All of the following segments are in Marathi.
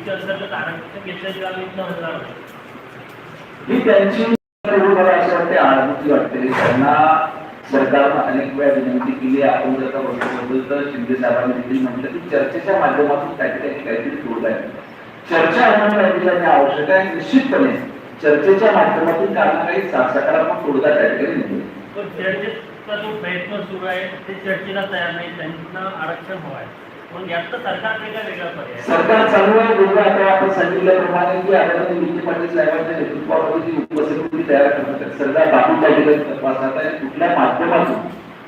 ओबीसी अंतर्गत आरक्षण घेतल्याशिवाय आम्ही इथं हलणार नाही. ही त्यांची एवढी मला असं वाटते अनुभूती वाटते त्यांना सरकारनं अनेक वेळा विनंती केली आपण जर का बघितलं तर शिंदे साहेबांनी देखील म्हटलं की चर्चेच्या माध्यमातून काहीतरी काहीतरी तोडगा आहे चर्चा होणं काहीतरी आवश्यक आहे निश्चितपणे चर्चेच्या माध्यमातून काही ना काही सकारात्मक तोडगा त्या ठिकाणी पण चर्चेचा जो प्रयत्न सुरू आहे ते चर्चेला तयार नाही त्यांना आरक्षण हवं आहे. सरकार चालू आहे वेगळं आता आपण सांगितल्याप्रमाणे की आदरणीय विखे पाटील साहेबांच्या नेतृत्वामध्ये जी उपसमिती तयार करण्यात आहे, सरकार बाकी त्या ठिकाणी तपासत आहे. कुठल्या माध्यमातून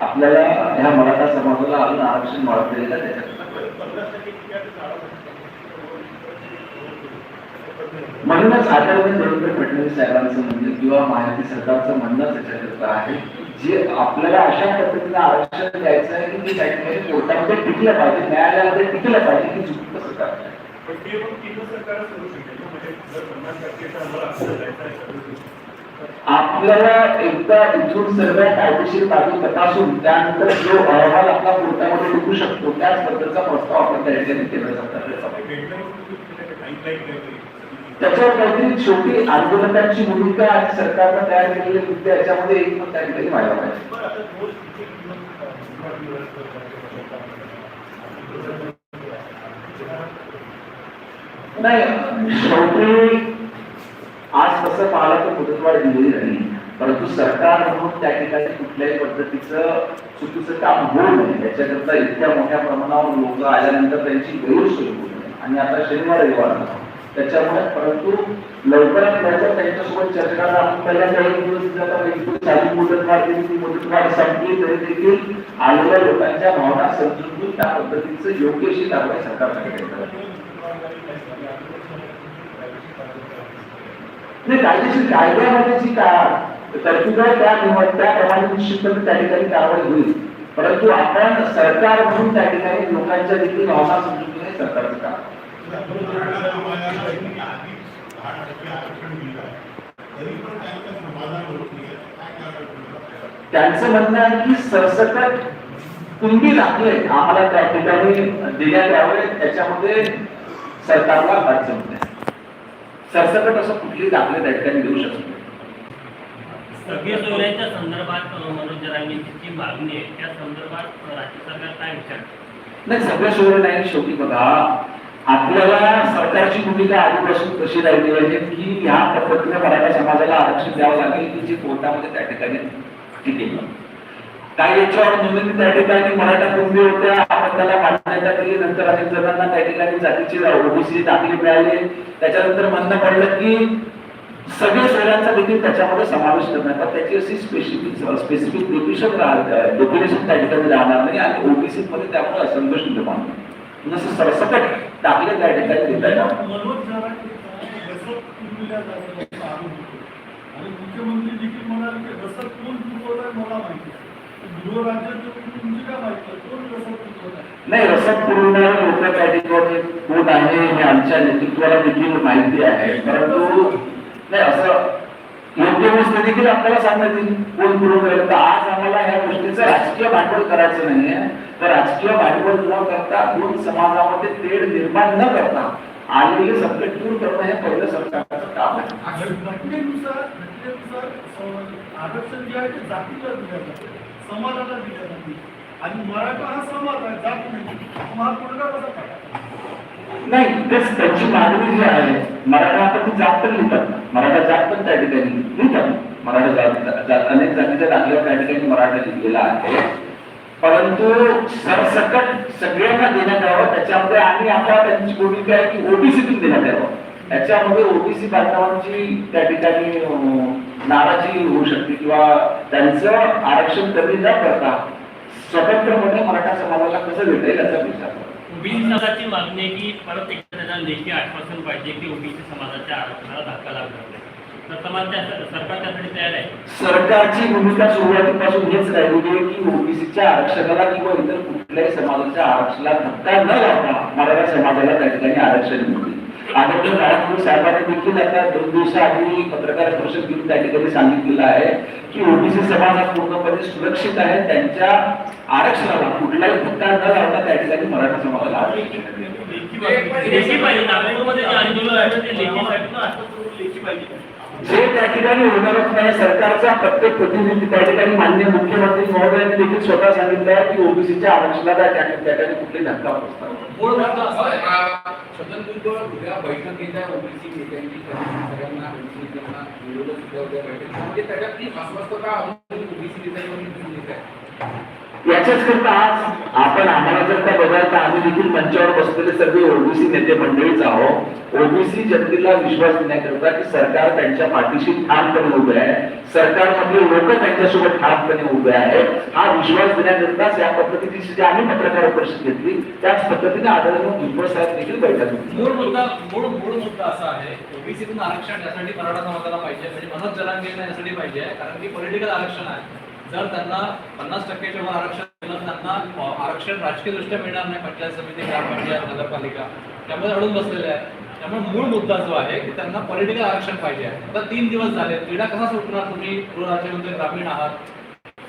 आपल्याला ह्या मराठा समाजाला अजून आरक्षण वाढवलेलं आहे त्याच्याकरता? म्हणूनच आदरणीय देवेंद्र फडणवीस साहेबांचं म्हणणं किंवा महायुती सरकारचं म्हणणं त्याच्याकरता आहे. जे आपल्याला अशा पद्धतीने आरक्षण द्यायचं आहे की जे ठिकाणी कोर्टामध्ये टिकलं पाहिजे न्यायालयामध्ये टिकलं पाहिजे की चुकीचं कसं पण ते मग केंद्र सरकारच करू शकेल म्हणजे जर पन्नास टक्केचा आम्हाला आरक्षण द्यायचं आहे आपल्याला एकदा इथून सर्व कायदेशीर बाजू तपासून त्यानंतर जो अहवाल आपला कोर्टामध्ये निघू शकतो त्याच पद्धतीचा प्रस्ताव आपण त्या ठिकाणी केला जातो. त्याच्यावर काहीतरी छोटी आंदोलकांची भूमिका आणि सरकारनं तयार केलेली मुद्दे याच्यामध्ये एक पण त्या ठिकाणी व्हायला पाहिजे नाही शेवटी आज तसं पाहिलं तर मुदतवाढ दिलेली नाही. परंतु सरकार म्हणून त्या ठिकाणी कुठल्याही पद्धतीचं चुकीचं काम होऊ नये. याच्याकरता इतक्या मोठ्या प्रमाणावर लोक आल्यानंतर त्यांची गैरसोय होऊ नये. आणि आता शनिवार रविवार आहे. त्याच्यामुळे परंतु लवकरात लवकर त्यांच्यासोबत चर्चा करा आपण पहिल्या काही दिवस जाता एक दिवस आधी मुदतवाढ दिली ती मुदतवाढ संपली तरी देखील आलेल्या लोकांच्या भावना समजून घेऊन त्या पद्धतीचं योग्य अशी कारवाई सरकारकडे नाही कायदेशीर कायद्यामध्ये जी का तरतूद आहे त्या त्याप्रमाणे निश्चितपणे त्या ठिकाणी कारवाई होईल. परंतु आपण सरकार म्हणून त्या ठिकाणी लोकांच्या देखील भावना समजून घेणे सरकारचं काम त्यांचं म्हणणं आहे की सरसकट कुणबी दाखले आम्हाला त्या ठिकाणी देण्यात यावे त्याच्यामध्ये सरकारला अडचण नाही सरसकट असं कुठलेही दाखले त्या ठिकाणी देऊ शकत सगळे सोयऱ्यांच्या संदर्भात मनोज जरांगेंची जी मागणी आहे. त्या संदर्भात राज्य सरकार काय विचार? नाही सगळं सोय नाही शेवटी बघा. आपल्याला सरकारची भूमिका आधीपासून कशी राहिली पाहिजे की ह्या पद्धतीने मराठा समाजाला आरक्षण द्यावं लागेल की जे कोर्टामध्ये त्या ठिकाणी टिकेल काही याच्यावर नोंदणी त्या ठिकाणी मराठा कुंभी होत्या आपण त्याला मान्यता दिली नंतर अनेक जणांना त्या ठिकाणी जातीचे ओबीसी दाखले मिळाले. त्याच्यानंतर म्हणणं पडलं की सगळे शहरांचा देखील त्याच्यामध्ये समावेश करण्यात पण त्याची अशी स्पेसिफिक स्पेसिफिक डेफिनेशन डेफिनेशन त्या ठिकाणी राहणार नाही आणि ओबीसी मध्ये त्यामुळे असंतोष निर्माण होईल. जसं सरसकट दाखले त्या ठिकाणी देता येणार मनोज जरांगे रसद पुरविल्या जाण्याचा आरोप होतो. आणि मुख्यमंत्री देखील म्हणाले की रसद कोण पुरवत आहे मला माहिती आहे. गृहराज्यात तुमची काय माहिती आहे? कोण रसद पुरवत आहे नाही रसद पुरवणारे त्या ठिकाणी कोण आहे हे आमच्या नेतृत्वाला देखील माहिती आहे परंतु नाही असं योग्य गोष्ट देखील आपल्याला सांगण्यात येईल कोण पुरवलं तर आज आम्हाला ह्या गोष्टीचं राजकीय भांडवल करायचं नाहीये. तर राजकीय भांडवल न करता दोन समाजामध्ये तेढ निर्माण न करता आलेले संकट दूर करणं हे पहिलं सरकारचं काम आहे. घटनेनुसार घटनेनुसार आरक्षण जे आहे ते जातीला दिलं जातं समाजाला दिलं जाते आणि मराठा हा समाज आहे जात नाही. मग हा तोडगा कसा नाही तेच त्यांची मागणी जी आहे मराठा आता ती जात पण लिहितात. मराठा जात पण त्या ठिकाणी लिहितात. मराठा जात जात- अनेक जातीच्या दाखल्यावर त्या ठिकाणी मराठा लिहिलेला आहे. परंतु सरसकट सगळ्यांना देण्यात यावं. त्याच्यामध्ये आणि आता त्यांची भूमिका आहे की ओबीसीतून देण्यात यावं. त्याच्यामध्ये ओबीसी बांधवांची त्या ठिकाणी नाराजी होऊ शकते किंवा त्यांचं आरक्षण कमी न करता स्वतंत्रपणे मराठा समाजाला कसं भेटेल याचा विचार करा. समाजाची मागणी की परत एकदा त्यांना लेखी आश्वासन पाहिजे की ओबीसी समाजाच्या आरक्षणाला धक्का लागणार नाही तर समाज त्या सरकार त्यासाठी तयार आहे सरकारची भूमिका सुरुवातीपासून हेच राहिलेली आहे की ओबीसीच्या आरक्षणाला किंवा इतर कुठल्याही समाजाच्या आरक्षणाला धक्का न लावता मराठा समाजाला त्या ठिकाणी आरक्षण मिळते आनंद नारायणपूर साहेबांनी देखील आता दोन दिवसाआधी पत्रकार परिषद घेऊन त्या ठिकाणी सांगितलेलं आहे की ओबीसी समाज हा पूर्णपणे सुरक्षित आहे. त्यांच्या आरक्षणाला कुठलाही धक्का न लावता त्या ठिकाणी मराठा समाजाला पाहिजे. नागपूरमध्ये आंदोलन आहे जे त्या ठिकाणी होणारच नाही सरकारचा प्रत्येक प्रतिनिधी त्या ठिकाणी मान्य मुख्यमंत्री महोदयांनी देखील स्वतः सांगितलं आहे की ओबीसीच्या आरक्षणाला त्या ठिकाणी कुठली धक्का बसतात मूळ मुद्दा असा. आहे छत्रपती उद्या बैठकीच्या ओबीसी नेत्यांची सगळ्यांना ओबीसी नेत्यांना विरोध सुद्धा उद्या बैठक म्हणजे त्याच्यातली अस्वस्थता ओबीसी नेत्यांमध्ये दिसून येत आहे. याच्याच करता आज आपण आम्हाला जर का बघाल तर आम्ही देखील मंचावर बसलेले सगळे ओबीसी नेते मंडळीच आहोत. ओबीसी जनतेला विश्वास देण्याकरता की सरकार त्यांच्या पाठीशी ठामपणे उभे आहे. सरकारमधले लोक त्यांच्यासोबत ठामपणे उभे आहेत. हा विश्वास देण्याकरताच या पद्धतीची जी आम्ही पत्रकार परिषद घेतली त्याच पद्धतीने आदरणीय भुजबळ साहेब देखील बैठक मूळ मुद्दा मूळ मूळ मुद्दा असा आहे ओबीसीतून आरक्षण यासाठी मराठा समाजाला पाहिजे म्हणजे मनोज जरांगेंना यासाठी पाहिजे आहे कारण की पॉलिटिकल आरक्षण आहे. जर त्यांना पन्नास टक्क्याच्या वर आरक्षण दिलं त्यांना आरक्षण राजकीय दृष्ट्या मिळणार नाही पंचायत समिती ग्रामपंचायत नगरपालिका त्यामुळे अडून बसलेले आहे त्यामुळे मूळ मुद्दा जो आहे की त्यांना पॉलिटिकल आरक्षण पाहिजे आहे. आता तीन दिवस झाले क्रीडा कसा सुटणार तुम्ही? गृहराज्यमंत्री ग्रामीण आहात.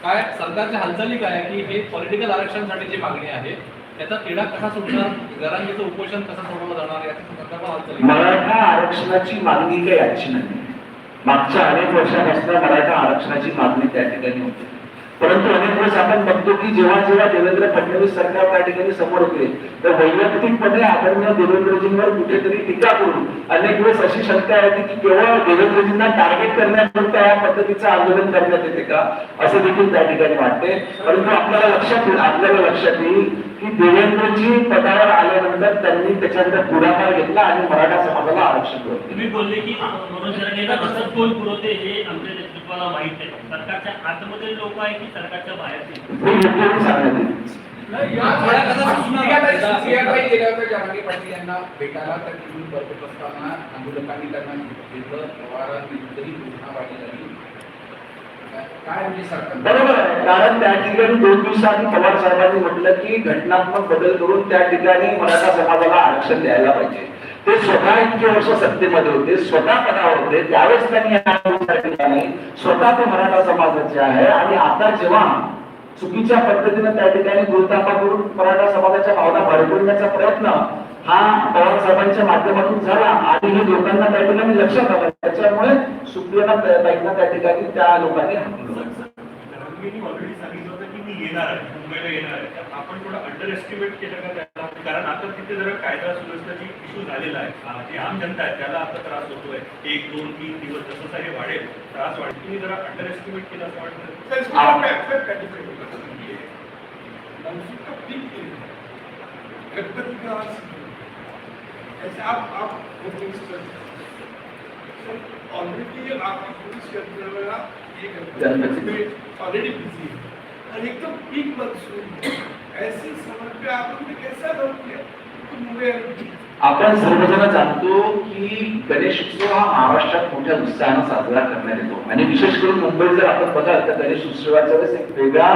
काय सरकारच्या हालचाली काय की हे पॉलिटिकल आरक्षणासाठी जी मागणी आहे त्याचा क्रीडा कसा सुटणार? घरांचं उपोषण कसं सोडवलं जाणार याच्या संदर्भात हालचाली मराठा आरक्षणाची मागणी काही आजची नाही. मागच्या अनेक वर्षापासून मराठा आरक्षणाची मागणी त्या ठिकाणी होती. परंतु अनेक वेळेस आपण बघतो की जेव्हा जेव्हा देवेंद्र फडणवीस सरकार त्या ठिकाणी समोर होते तर वैयक्तिकपणे आदरणीय देवेंद्रजींवर कुठेतरी टीका करून अनेक वेळेस अशी शंका येते की केवळ देवेंद्रजींना टार्गेट करण्याकरता या पद्धतीचं आंदोलन करण्यात येते का? असं देखील त्या ठिकाणी वाटते. परंतु आपल्याला लक्षात येईल आपल्याला लक्षात येईल की देवेंद्रजी पदावर आल्यानंतर त्यांनी त्याच्यानंतर पुढाकार घेतला आणि मराठा समाजाला आरक्षण दिलं. तुम्ही बोलले की मनोज जरांगेंना कसं तोल पुरवते हे आमच्या नेतृत्वाला माहीत आहे सरकारच्या आतमध्ये लोक आहे की सरकारच्या बाहेरचे? हे योग्य सांगण्यात येईल यांना भेटायला तर तिथून परत असताना आंदोलकांनी त्यांना घेतलं. पवारांनी तरी घोषणाबाजी झाली काय म्हणजे सरकार बरोबर आहे. कारण त्या ठिकाणी दोन दिवसांनी पवार साहेबांनी म्हटलं की घटनात्मक बदल करून त्या ठिकाणी मराठा समाजाला आरक्षण द्यायला पाहिजे. ते स्वतः इतके वर्ष सत्तेमध्ये होते स्वतः पदावर होते. त्यावेळेस त्यांनी स्वतः ते मराठा समाजाचे आहे. आणि आता जेव्हा चुकीच्या पद्धतीने त्या ठिकाणी गुरुतापा करून मराठा समाजाच्या भावना भडकवण्याचा प्रयत्न हा पवार साहेबांच्या माध्यमातून झाला. आणि हे लोकांना त्या ठिकाणी लक्षात आलं त्याच्यामुळे सुप्रिया ताईंना त्या ठिकाणी त्या लोकांनी हाकलून रंगीनी ऑलरेडी सांगितलं होतं की मी येणार आहे. मुंबईला येणार आहे. तर आपण थोडं अंडर एस्टिमेट केलं का त्याला? कारण आता तिथे जरा कायदा सुव्यवस्थेची इश्यू झालेला आहे. जी आम जनता आहे त्याला आता त्रास होतोय. एक दोन तीन दिवस जसं जसं हे वाढेल त्रास वाढेल. तुम्ही जरा अंडर एस्टिमेट केलं असं वाटतं? आप आप ऑलरेडी आपकी ये ऑलरेडी बिजी है। और एकदम पीक मानसून ऐसे पे आप लोगों ने कैसा अलाउ किया तो मुंबई आपण सर्वजण जाणतो की गणेश उत्सव हा महाराष्ट्रात मोठ्या उत्साहानं साजरा करण्यात येतो. आणि विशेष करून मुंबईत जर आपण बघाल तर गणेश उत्सवाच्या वेळेस एक वेगळा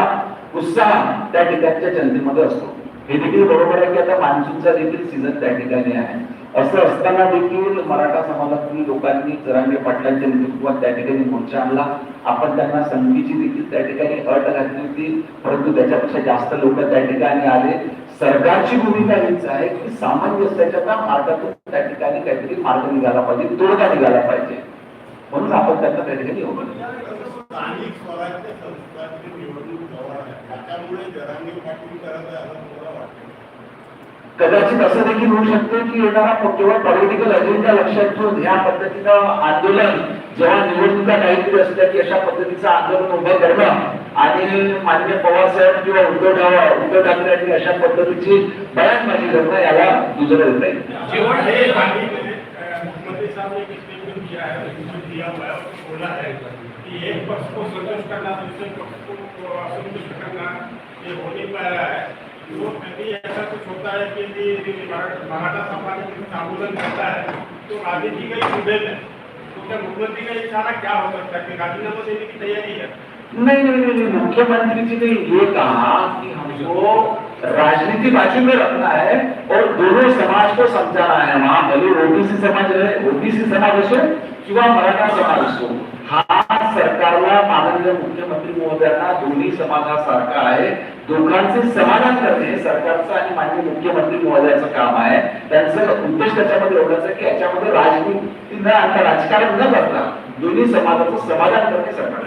उत्साह त्या ठिकाणच्या जनतेमध्ये असतो. हे देखील बरोबर आहे की आता मान्सूनचा देखील सीझन त्या ठिकाणी आहे. असं असताना देखील मराठा समाजातील लोकांनी जरांगे पाटलांच्या नेतृत्वात त्या ठिकाणी मोर्चा आणला. आपण त्यांना संधीची देखील त्या ठिकाणी अट घातली होती. परंतु त्याच्यापेक्षा जास्त लोक त्या ठिकाणी आले. सरकारची भूमिका हीच आहे की सामंजस्याच्या त्या मार्गातून त्या ठिकाणी काहीतरी मार्ग निघाला पाहिजे तोडगा निघाला पाहिजे. म्हणून आपण त्यांना त्या ठिकाणी उभं स्थानिक स्वराज्य संस्थांची निवडणूक जवळ आहे त्याच्यामुळे जरांगे पाटील करत आहे असं मला वाटतं कदाचित असं देखील होऊ शकतं की येणारा केवळ पॉलिटिकल अजेंडा लक्षात घेऊन ह्या पद्धतीनं आंदोलन जेव्हा निवडणुका काहीतरी असल्या की अशा पद्धतीचं आंदोलन उभं करणं आणि मान्य पवार साहेब किंवा उद्धव ठाकरे उद्धव ठाकरे यांनी अशा पद्धतीची बयानबाजी करणं याला दुजरं येत नाही एक एक पक्ष को संतुष्ट करना दूसरे पक्ष को असंतुष्ट करना ये हो नहीं पा रहा है है है ही हो है है नहीं नहीं नहीं नहीं, मुख्यमंत्री जी ने ये कहा कि हमको राजनीति बाजू में रखना है और दोनों समाज को समझाना है। वहाँ भले ओबीसी समाज रहे, ओबीसी समाज असो किंवा मराठा समाज असो हा सरकारला माननीय मुख्यमंत्री महोदयांना दोन्ही समाजासारखा आहे. दोघांचे समाधान करणे सरकारचं आणि माननीय मुख्यमंत्री महोदयाचं काम आहे. त्यांचं उद्देश त्याच्यामध्ये एवढंच आहे की याच्यामध्ये राजनीती न आता राजकारण न करता दोन्ही समाजाचं समाधान करणे सरकार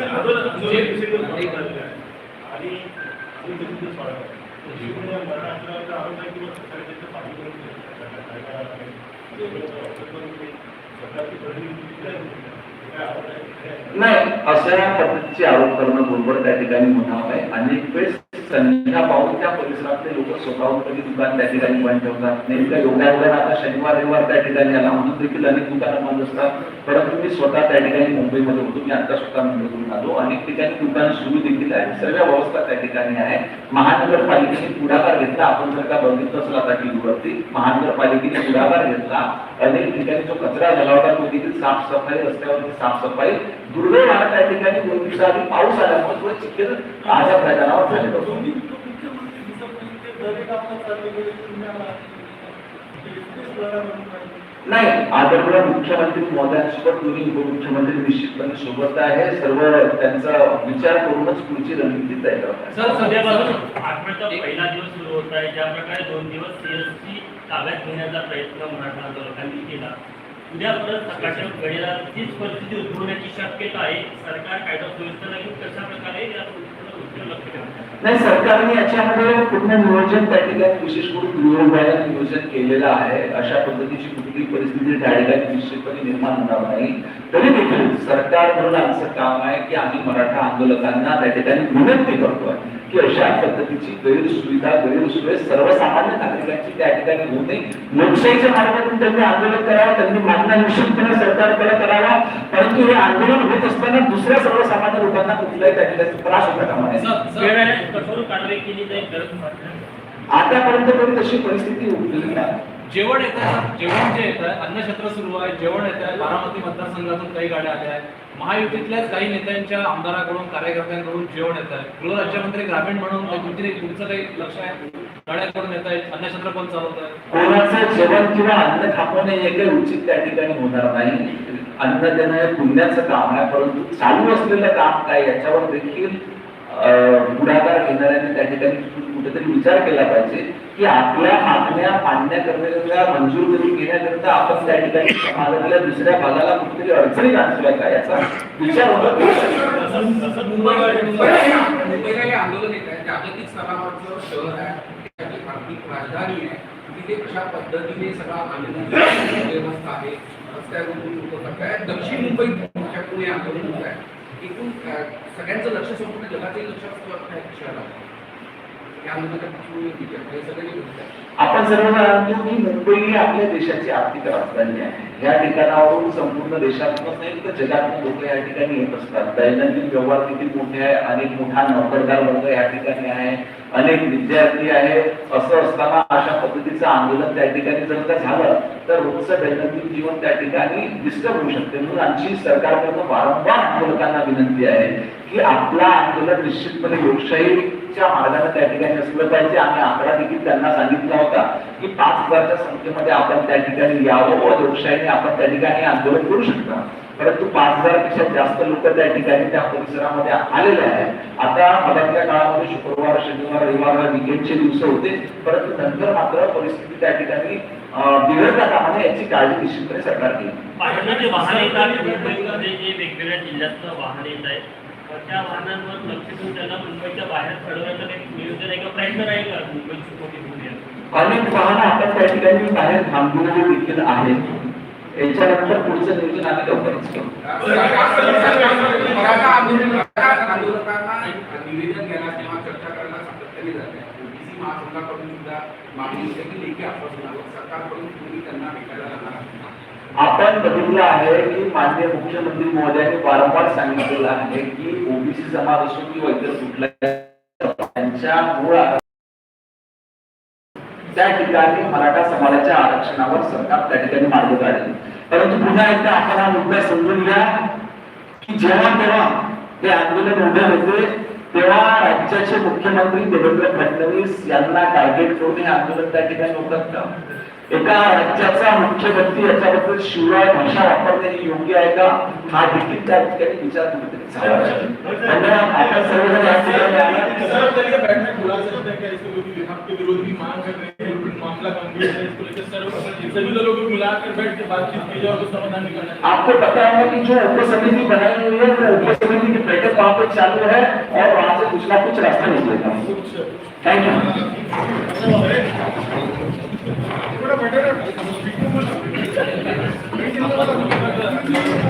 नाही अशा पद्धतीचे आरोप करणं बरोबर त्या ठिकाणी म्हणावं आहे. अनेक वेळेस संध्या पाहून त्या परिसरातले लोक स्वतःहून कधी दुकान त्या ठिकाणी बंद ठेवतात. नेमकं योगायोगाने आता शनिवार रविवार त्या ठिकाणी आला. म्हणून देखील अनेक दुकानं बंद असतात. परंतु मी स्वतः त्या ठिकाणी मुंबईमध्ये होतो. मी आता स्वतः मुंबईतून आलो. अनेक ठिकाणी दुकानं सुरू देखील आहे सर्व व्यवस्था त्या ठिकाणी आहे. महानगरपालिकेने पुढाकार घेतला. आपण जर का बघितलं असेल आता टीव्हीवरती महानगरपालिकेने पुढाकार घेतला. अनेक ठिकाणी जो कचरा झाला होता तो देखील साफसफाई रस्त्यावरती साफसफाई दुर्दैवानं त्या ठिकाणी दोन दिवसाआधी पाऊस आल्यामुळे थोडं चिखल आजा मैदानावर झालेलं होतं नाही आदरणीय मुख्यमंत्री महोदयांसोबत दोन्ही उपमुख्यमंत्री निश्चितपणे सोबत आहे. सर्व त्यांचा विचार करूनच पुढची रणनीती तयार करतात सर सध्यापासून आठवड्याचा पहिला दिवस सुरू होत आहे. ज्या प्रकारे दोन दिवस सीएसटी ताब्यात घेण्याचा प्रयत्न मराठा आंदोलकांनी केला. उद्या परत सकाळच्या घडीला तीच परिस्थिती उद्भवण्याची शक्यता आहे. सरकार कायदा सुव्यवस्था लागून कशा प्रकारे नाही सरकारने याच्यामध्ये पूर्ण नियोजन त्या ठिकाणी विशेष करून गृहबाह्य नियोजन केलेलं आहे. अशा पद्धतीची कुठली परिस्थिती त्या निश्चितपणे निर्माण होणार नाही. तरी देखील सरकार म्हणून आमचं काम आहे की आम्ही मराठा आंदोलकांना त्या ठिकाणी विनंती करतोय की अशा पद्धतीची गैरसुविधा गैरसोय सर्वसामान्य नागरिकांची त्या ठिकाणी होऊ नये. लोकशाहीच्या मार्गातून त्यांनी आंदोलन करावं त्यांनी मागण्या निश्चितपणे सरकारकडे करावा परंतु हे आंदोलन होत असताना दुसऱ्या सर्वसामान्य लोकांना कुठलाही त्या ठिकाणी त्रास होता कामा नये कठोर कारवाई केली जाईल गरज वाटते आतापर्यंत तरी तशी परिस्थिती नाही. जेवण येत आहे जेवण जे येत आहे अन्नक्षेत्र सुरू आहे जेवण येत आहे बारामती मतदारसंघातून काही गाड्या आल्या आहेत. महायुतीतल्याच काही नेत्यांच्या आमदाराकडून कार्यकर्त्यांकडून जेवण येत आहे. गृहराज्यमंत्री ग्रामीण म्हणून तुमची तुमचं काही लक्ष आहे? गाड्या करून येत आहेत? अन्नक्षेत्र कोण चालवत आहे कोणाचं जेवण किंवा अन्न खापवणे हे काही उचित त्या ठिकाणी होणार नाही. अन्न देणं हे पुण्याचं काम आहे परंतु चालू असलेलं काम काय याच्यावर देखील पुढाकार घेणाऱ्यांनी त्या ठिकाणी कुठेतरी विचार केला पाहिजे की आपल्या मागण्या मान्य मंजूर करून घेण्याकरिता आपण त्या ठिकाणी समाजातल्या दुसऱ्या भागाला कुठेतरी अडचणी आणतोय का याचा विचार होणं मुंबई मुंबईला आंदोलन येत आहे. जागतिक स्तरावरचं शहर आहे. आर्थिक राजधानी आहे. तिथे कशा पद्धतीने सगळा आंदोलन व्यवस्था आहे रस्त्यावरून लोक करतायत दक्षिण मुंबईत पुणे आंदोलन होत आहे. एकूण सगळ्यांचं लक्ष संपूर्ण जगाचे लक्ष असतं आपण सर्व जाणतो की मुंबई ही आपल्या देशाची आर्थिक राजधानी आहे. या ठिकाणावरून संपूर्ण देशातूनच नाही तर जगातून लोक या ठिकाणी येत असतात. दैनंदिन व्यवहार किती मोठे आहे अनेक मोठा नोकरदार वर्ग या ठिकाणी आहे अनेक विद्यार्थी आहे. असं असताना अशा पद्धतीचं आंदोलन त्या ठिकाणी जर का झालं तर रोजचं दैनंदिन जीवन त्या ठिकाणी डिस्टर्ब होऊ शकते. म्हणून आमची सरकारकडून वारंवार आंदोलकांना विनंती आहे की आपला आंदोलन निश्चितपणे लोकशाहीच्या मार्गाने त्या ठिकाणी असलं पाहिजे. आम्ही आकडा देखील त्यांना सांगितला होता की पाच हजारच्या संख्येमध्ये आपण त्या ठिकाणी यावं व लोकशाहीने आपण त्या ठिकाणी आंदोलन करू शकता. परंतु पाच हजारपेक्षा जास्त लोक त्या ठिकाणी त्या परिसरामध्ये आलेले आहेत. आता मधातल्या काळामध्ये शुक्रवार शनिवार रविवार विकेंडचे दिवस होते. परंतु नंतर मात्र परिस्थिती त्या ठिकाणी बिघडता कामा नये याची काळजी निश्चितपणे सरकार घेईल वाहन येत वाहन मुंबईमध्ये जे वेगवेगळ्या जिल्ह्यातनं वाहन येत आहे. त्या वाहनांवर लक्ष त्यांना मुंबईच्या बाहेर चढवण्याचं काही नियोजन आहे का प्रयत्न आहे का मुंबईची मोठी पुणे अनेक वाहनं आपण त्या ठिकाणी बाहेर थांबलेले देखील आहेत. याच्यानंतर पुढचं नियोजन आम्ही लवकरच सुद्धा मागणी होते की लेखी आश्वासनावर सरकारकडून तुम्ही त्यांना भेटायला जाणार आहात. आपण बघितलं आहे की माननीय मुख्यमंत्री महोदयांनी वारंवार सांगितलेलं आहे की ओबीसी समाज असो किंवा इतर कुठल्या त्यांच्या मूळ त्या ठिकाणी मराठा समाजाच्या आरक्षणावर सरकार त्या ठिकाणी मार्ग काढले. परंतु पुन्हा एकदा आपण हा मुद्दा समजून घ्या की जेव्हा तेव्हा हे आंदोलन उभे होते तेव्हा राज्याचे मुख्यमंत्री देवेंद्र फडणवीस यांना टार्गेट करून हे आंदोलन त्या ठिकाणी होतात का? एका राज्याचा मुख्यमंत्री याच्याबद्दल शिवाय भाषा वापरणे योग्य आहे का? हा देखील त्या ठिकाणी विचार कुठेतरी झाला पाहिजे. धन्यवाद. आपण सर्वजण आपको पता है कि जो उप समिति बनाई हुई है वो उप समिति की बैठक वहाँ पे चालू है और वहाँ से कुछ ना कुछ रास्ता निकलेगा। Thank you